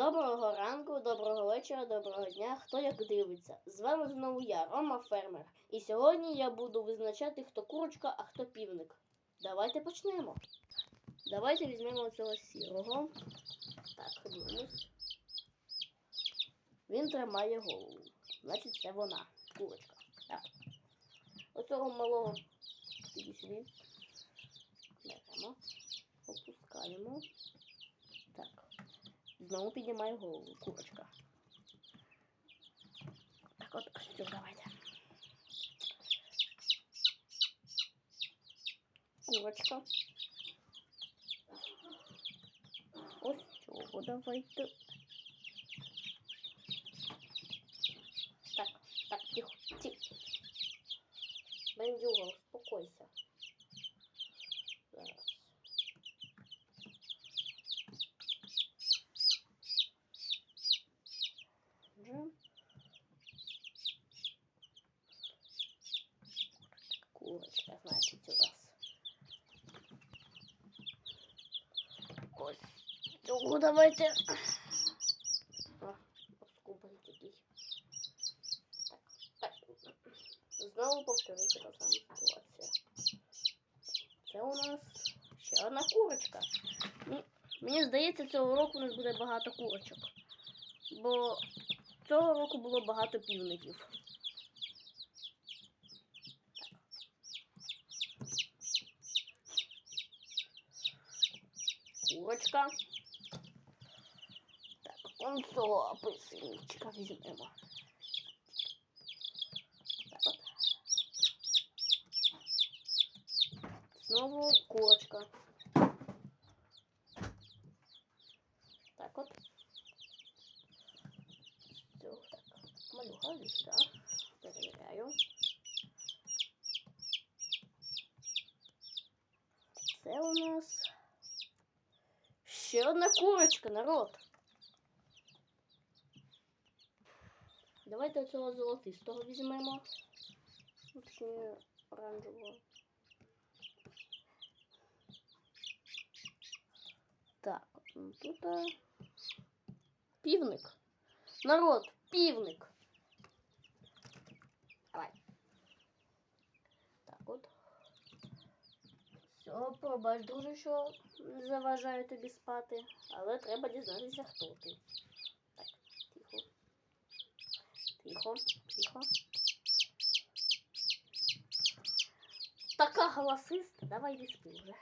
Доброго ранку, доброго вечора, доброго дня. Хто як дивиться? З вами знову я, Рома Фермер. І сьогодні я буду визначати, хто курочка, а хто півник. Давайте почнемо. Давайте візьмемо цього сірого. Так, дивимось. Він тримає голову. Значить, це вона, курочка. Так. Оцього малого сюди. Беремо. Опускаємо. Знову піднімаю голову. Курочка. Так от, все, давайте. Курочка. Ось цього давайте. Так, так, тихо, тихо. Бендюга, успокойся. Зараз. Вже. Курочка, значить, у нас. Ось цього давайте. О, оскубаний такий. Так, так. Знову повториться та сама ситуація. Це у нас ще одна курочка. Мені здається, цього року у нас буде багато курочок. Бо цього року було багато півників. Курочка. Так, он цього апельсинчика візьмемо. Так. Знову курочка. Так от. Все, так. Малюха сюди. Перевіряю. Це у нас ще одна курочка, народ. Давайте цього золотистого візьмемо. Ну, Точніше, оранжевого. Так, ну тут а, півник. Народ, півник. Давай. Так от. Все, пробач, друже, що заважаю тобі спати, але треба дізнатися, хто ти. Так, тихо. Тихо, тихо. Така голосиста, давай йди спи вже.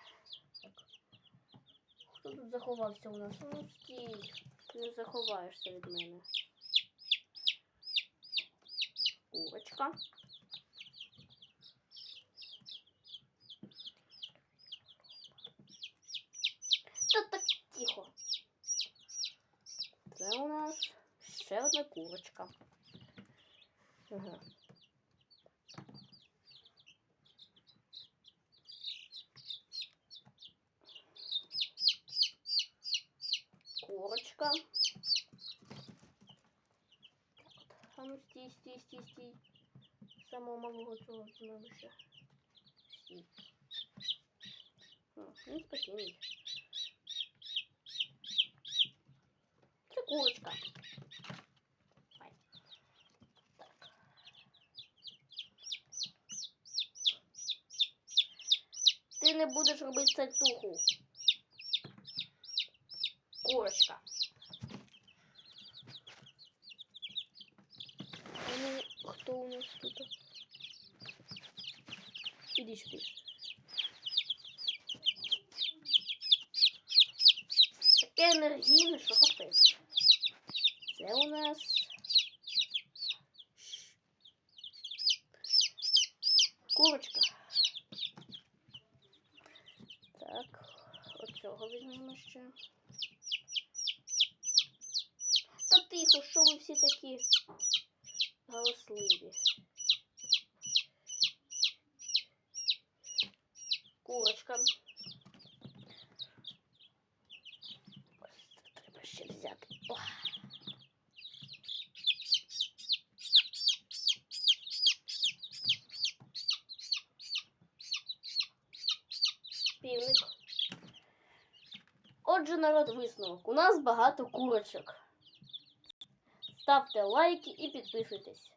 Хто тут заховався у нас? Ну стій, не заховаєшся від мене. Курочка. ще одна курочка. Ага. Курочка. Так от. А ну стій, стій, стій, стій. Самого малого цього візьмемо ще. Стій. О, він спокійний. Це курочка. Ти не будеш робити сальтуху. Курочка. А ну, хто у нас тут? Іди сюди. Таке енергійне, що капець. Це у нас. Курочка. Так, оцього візьмемо ще. Та тихо, що ви всі такі галасливі. Курочка. Ось це треба ще взяти. О. Півник. Отже, народ висновок. У нас багато курочок. Ставте лайки і підписуйтесь.